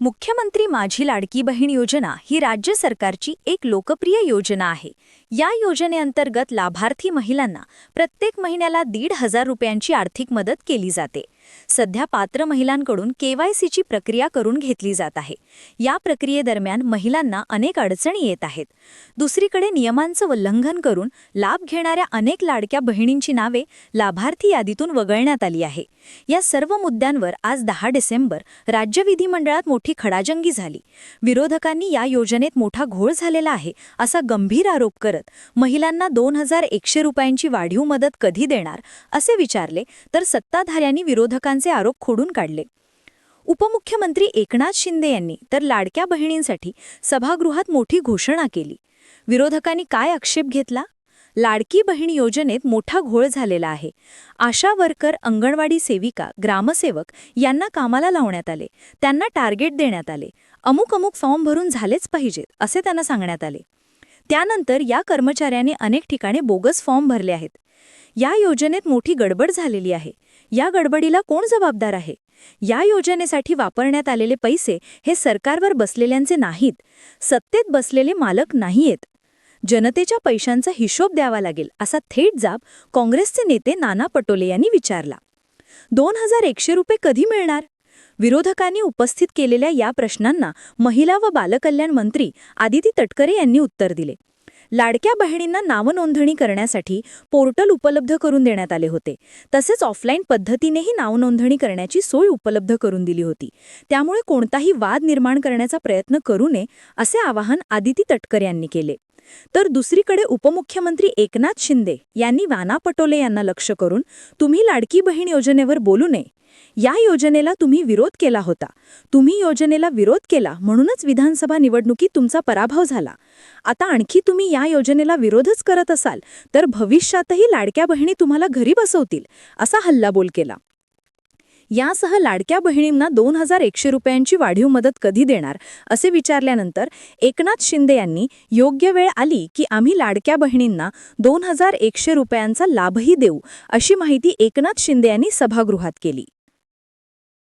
मुख्यमंत्री माझी लाडकी बहीण योजना ही राज्य सरकारची एक लोकप्रिय योजना आहे. या योजनेअंतर्गत लाभार्थी महिलांना प्रत्येक महिन्याला दीड हजार रुपयांची आर्थिक मदत केली जाते. सध्या पात्र महिलांकडून केवायसीची प्रक्रिया करून घेतली जात आहे. या प्रक्रियेदरम्यान महिलांना अनेक अडचणी येत आहेत. दुसरीकडे नियमांचं उल्लंघन करून लाभ घेणाऱ्या अनेक लाडक्या बहिणींची नावे लाभार्थी यादीतून वगळण्यात आली आहे. या सर्व मुद्द्यांवर आज दहा डिसेंबर राज्य विधिमंडळात मोठी खडाजंगी झाली. विरोधकांनी या योजनेत मोठा घोळ झालेला आहे असा गंभीर आरोप करत महिलांना दोन हजार एकशे रुपयांची वाढीव मदत कधी देणार असे विचारले तर सत्ताधाऱ्यांनी विरोधक विरोधकांचे आरोप खोडून काढले. उपमुख्यमंत्री एकनाथ शिंदे यांनी तर लाडक्या बहिणींसाठी सभागृहात मोठी घोषणा केली. विरोधकांनी काय आक्षेप घेतला? लाडकी बहीण योजनेत मोठा घोळ झालेला आहे. आशा वर्कर अंगणवाडी सेविका ग्रामसेवक यांना कामाला लावण्यात आले. त्यांना टार्गेट देण्यात आले. अमुक अमुक फॉर्म भरून झालेच पाहिजेत असे त्यांना सांगण्यात आले. त्यानंतर या कर्मचाऱ्यांनी अनेक ठिकाणी बोगस फॉर्म भरले आहेत. या योजनेत मोठी गडबड झालेली आहे. या गडबडीला कोण जबाबदार आहे? या योजनेसाठी वापरण्यात आलेले पैसे हे सरकारवर बसलेल्यांचे नाहीत. सत्तेत बसलेले मालक नाहीयेत. जनतेच्या पैशांचा हिशोब द्यावा लागेल असा थेट जाब काँग्रेसचे नेते नाना पटोले यांनी विचारला. दोन हजार एकशे रुपये कधी मिळणार? विरोधकांनी उपस्थित केलेल्या या प्रश्नांना महिला व बालकल्याण मंत्री आदिती तटकरे यांनी उत्तर दिले. लाडक्या बहिणींना नावनोंदणी करण्यासाठी पोर्टल उपलब्ध करून देण्यात आले होते. तसेच ऑफलाईन पद्धतीनेही नावनोंदणी करण्याची सोय उपलब्ध करून दिली होती. त्यामुळे कोणताही वाद निर्माण करण्याचा प्रयत्न करू नये असे आवाहन आदिती तटकर यांनी केले. तर दुसरीकडे उपमुख्यमंत्री एकनाथ शिंदे यांनी वाना पटोले यांना लक्ष करून तुम्ही लाडकी बहीण योजनेवर बोलू नये या योजनेला तुम्ही विरोध केला होता. तुम्ही योजनेला विरोध केला म्हणूनच विधानसभा निवडणुकीत तुमचा पराभव झाला. आता आणखी तुम्ही या योजनेला विरोधच करत असाल तर भविष्यातही लाडक्या बहिणी तुम्हाला घरी बसवतील असा हल्लाबोल केला. यासह लाडक्या बहिणींना दोन हजार एकशे रुपयांची वाढीव मदत कधी देणार असे विचारल्यानंतर एकनाथ शिंदे यांनी योग्य वेळ आली की आम्ही लाडक्या बहिणींना दोन हजार एकशे रुपयांचा लाभही देऊ अशी माहिती एकनाथ शिंदे यांनी सभागृहात केली.